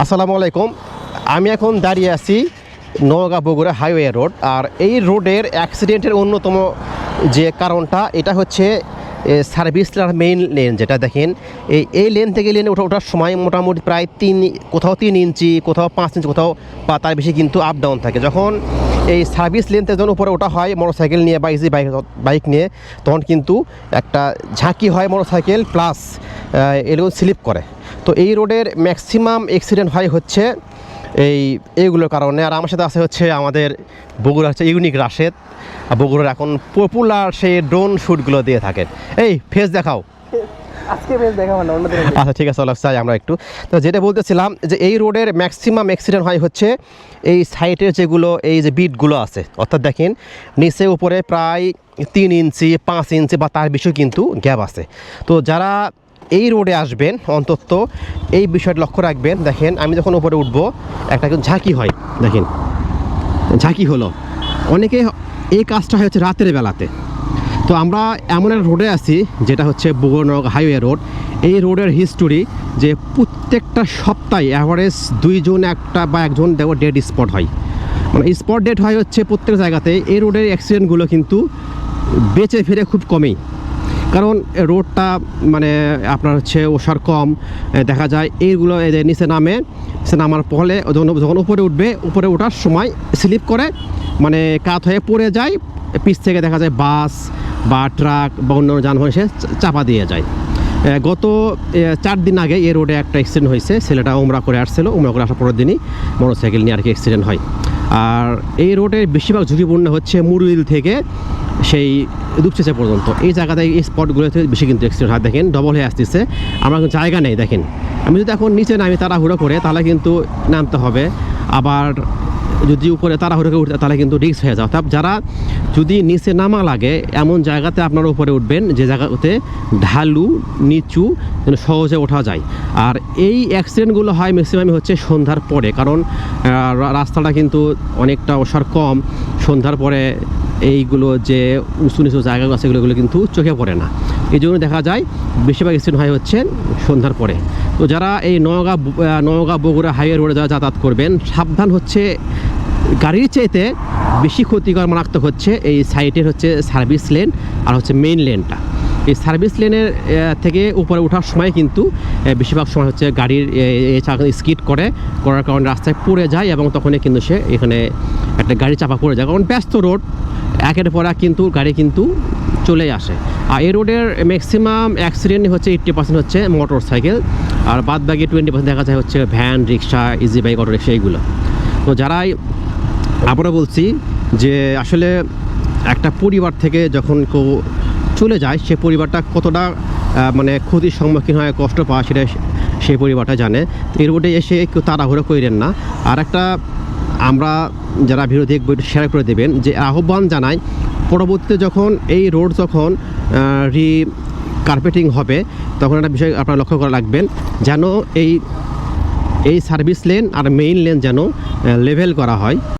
আসসালামু আলাইকুম। আমি এখন দাঁড়িয়ে আছি নওগাঁ বগুড়া হাইওয়ে রোড আর এই রোডের অ্যাক্সিডেন্টের অন্যতম যে কারণটা, এটা হচ্ছে সার্ভিস মেইন লেন যেটা দেখেন। এই এই লেন থেকে লেনে ওঠা, ওঠার সময় মোটামুটি প্রায় তিন, কোথাও তিন ইঞ্চি, কোথাও পাঁচ ইঞ্চি, কোথাও বা তার বেশি কিন্তু আপ ডাউন থাকে। যখন এই সার্ভিস লেনতে যখন উপরে ওঠা হয় মোটরসাইকেল নিয়ে বা ইজি বাইক বাইক নিয়ে, তখন কিন্তু একটা ঝাঁকি হয় মোটরসাইকেল প্লাস এগুলো স্লিপ করে। তো এই রোডের ম্যাক্সিমাম অ্যাক্সিডেন্ট হয় হচ্ছে এই এইগুলোর কারণে। আর আমার সাথে আছে হচ্ছে আমাদের বগুড়া হচ্ছে ইউনিক রাশেদ। আর বগুড়ার এখন পপুলার সেই ড্রোন শ্যুটগুলো দিয়ে থাকেন এই ফেস দেখাও। আজকে বেশ না আচ্ছা ঠিক আছে চাই আমরা একটু। তো যেটা বলতেছিলাম যে এই রোডের ম্যাক্সিমাম অ্যাক্সিডেন্ট হয় হচ্ছে এই সাইডের যেগুলো এই যে বিটগুলো আছে। অর্থাৎ দেখেন নিচে উপরে প্রায় তিন ইঞ্চি পাঁচ ইঞ্চি বা তার বেশি কিন্তু গ্যাপ আছে। তো যারা এই রোডে আসবেন অন্তত এই বিষয়টা লক্ষ্য রাখবেন। দেখেন, আমি যখন উপরে উঠবো, একটা কিন্তু ঝাঁকি হয়। দেখেন, ঝাঁকি হলো। অনেকে এই কাজটা হয় হচ্ছে রাতের বেলাতে। তো আমরা এমন এক রোডে আছি, যেটা হচ্ছে বগুড়নগর হাইওয়ে রোড। এই রোডের হিস্টোরি যে প্রত্যেকটা সপ্তাহে অ্যাভারেজ দুইজন একটা বা একজন দেখো ডেড স্পট হয়। মানে স্পট ডেট হয় হচ্ছে প্রত্যেক জায়গাতে। এই রোডের অ্যাক্সিডেন্টগুলো কিন্তু বেঁচে ফিরে খুব কমেই। কারণ রোডটা মানে আপনার হচ্ছে ওষার কম দেখা যায় এইগুলো এই যে নিচে নামে সে নামার ফলে যখন উপরে উঠবে, উপরে ওঠার সময় স্লিপ করে মানে কাত হয়ে পড়ে যায় পিছ থেকে দেখা যায় বাস বা ট্রাক বা অন্য যানবাহন চা- চাপা দিয়ে যায়। গত চার দিন আগে এই রোডে একটা অ্যাক্সিডেন্ট হয়েছে, ছেলেটা উমরা করে আসছিল, উমরা করে আসার পরের দিনই মোটরসাইকেল নিয়ে আর কি অ্যাক্সিডেন্ট হয়। আর এই রোডের বেশিরভাগ ঝুঁকিপূর্ণ হচ্ছে মুরুইল থেকে সেই দুপচেচা পর্যন্ত। এই জায়গাতে এই স্পটগুলোতে বেশি কিন্তু এক্সিডেন্ট হয়। দেখেন ডবল হয়ে আসতেছে। আমার জায়গা নেই, দেখেন। আমি যদি এখন নিচে নামি তাড়াহুড়ো করে, তাহলে কিন্তু নামতে হবে। আবার যদি উপরে তাড়াহুড়ো করে উঠতে তাহলে কিন্তু রিক্স হয়ে যাও অর্থাৎ যারা যদি নিচে নামা লাগে, এমন জায়গাতে আপনারা উপরে উঠবেন, যে জায়গাতে ঢালু, নিচু যেন সহজে ওঠা যায়। আর এই অ্যাক্সিডেন্টগুলো হয় ম্যাক্সিমাম হচ্ছে সন্ধ্যার পরে, কারণ রাস্তাটা কিন্তু অনেকটা ওষার কম। সন্ধ্যার পরে এইগুলো যে উঁচু নিচু জায়গাগুলো আছে, এগুলো কিন্তু চোখে পড়ে না। এই জন্য দেখা যায়, বেশিরভাগ অ্যাক্সিডেন্ট হয় হচ্ছে সন্ধ্যার পরে। তো যারা এই নওগাঁ নওগাঁ বগুড়া হাইওয়ে রোডে যারা যাতায়াত করবেন, সাবধান হচ্ছে, গাড়ির চাইতে বেশি ক্ষতিকর মারাত্মক হচ্ছে এই সাইডের হচ্ছে সার্ভিস লেন আর হচ্ছে মেইন লেনটা। এই সার্ভিস লেনের থেকে উপরে ওঠার সময় কিন্তু বেশিরভাগ সময় হচ্ছে গাড়ির স্কিড করে, করার কারণে রাস্তায় পড়ে যায় এবং তখনই কিন্তু সে এখানে একটা গাড়ি চাপা পড়ে যায়। কারণ ব্যস্ত রোড, একের পর কিন্তু গাড়ি কিন্তু চলে আসে। আর এই রোডের ম্যাক্সিমাম অ্যাক্সিডেন্ট হচ্ছে এইট্টি পার্সেন্ট হচ্ছে মোটর সাইকেল আর বাদ বাকি টোয়েন্টি পার্সেন্ট দেখা যায় হচ্ছে van rickshaw easy bike auto rickshaw এইগুলো তো যারাই আবারও বলছি যে আসলে একটা পরিবার থেকে যখন কেউ চলে যায়, সে পরিবারটা কতটা মানে ক্ষতির সম্মুখীন হয়, কষ্ট পাওয়া সেটা সেই পরিবারটা জানে। এই রোডে এসে কেউ তাড়াহুড়ো করেন না। আর একটা আমরা যারা ভিডিও দেখব একটু শেয়ার করে দেবেন যে আহ্বান জানাই পরবর্তীতে যখন এই রোড যখন রি কার্পেটিং হবে, তখন একটা বিষয় আপনারা লক্ষ্য করা রাখবেন, যেন এই এই সার্ভিস লেন আর মেইন লেন যেন লেভেল করা হয়।